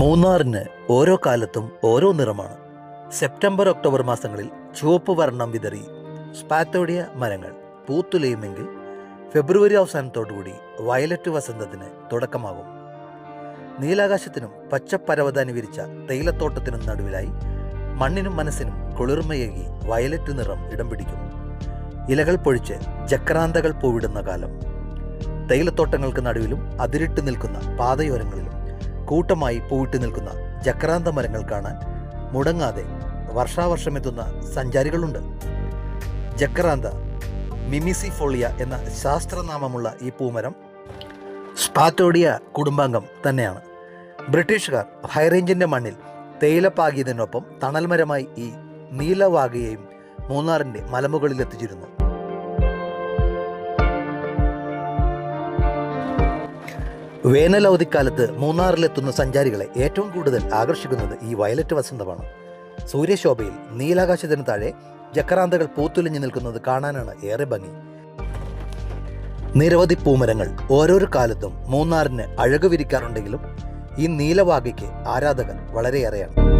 മൂന്നാറിന് ഓരോ കാലത്തും ഓരോ നിറമാണ്. സെപ്റ്റംബർ ഒക്ടോബർ മാസങ്ങളിൽ ചുവപ്പ് വർണം വിതറി സ്പാത്തോടിയ മരങ്ങൾ പൂത്തുലയുമെങ്കിൽ ഫെബ്രുവരി അവസാനത്തോടുകൂടി വയലറ്റ് വസന്തത്തിന് തുടക്കമാകും. നീലാകാശത്തിനും പച്ചപ്പരവതാനി വിരിച്ച തേയിലത്തോട്ടത്തിനും നടുവിലായി മണ്ണിനും മനസ്സിനും കുളിർമയേകി വയലറ്റ് നിറം ഇടം പിടിക്കും. ഇലകൾ പൊഴിച്ച് ചക്രാന്തകൾ പൂവിടുന്ന കാലം. തേയിലത്തോട്ടങ്ങൾക്ക് നടുവിലും അതിരിട്ട് നിൽക്കുന്ന പാതയോരങ്ങളിലും കൂട്ടമായി പൂവിട്ട് നിൽക്കുന്ന ജക്രാന്ത മരങ്ങൾ കാണാൻ മുടങ്ങാതെ വർഷാവർഷം എത്തുന്ന സഞ്ചാരികളുണ്ട്. ജക്രാന്ത മിമിസിഫോളിയ എന്ന ശാസ്ത്രനാമമുള്ള ഈ പൂമരം സ്പാറ്റോഡിയ കുടുംബാംഗം തന്നെയാണ്. ബ്രിട്ടീഷുകാർ ഹൈറേഞ്ചിന്റെ മണ്ണിൽ തേയിലപ്പാകിയതിനൊപ്പം തണൽമരമായി ഈ നീലവാകയെയും മൂന്നാറിന്റെ മലമുകളിൽ എത്തിച്ചിരുന്നു വേനൽ അവധിക്കാലത്ത് മൂന്നാറിലെത്തുന്ന സഞ്ചാരികളെ ഏറ്റവും കൂടുതൽ ആകർഷിക്കുന്നത് ഈ വയലറ്റ് വസന്തമാണ്. സൂര്യശോഭയിൽ നീലാകാശത്തിന് താഴെ ജക്കറാന്തകൾ പൂത്തുലിഞ്ഞു നിൽക്കുന്നത് കാണാനാണ് ഏറെ ഭംഗി. നിരവധി പൂമരങ്ങൾ ഓരോരോ കാലത്തും മൂന്നാറിന് അഴകു വിരിക്കാറുണ്ടെങ്കിലും ഈ നീലവാകയ്ക്ക് ആരാധകർ വളരെയേറെയാണ്.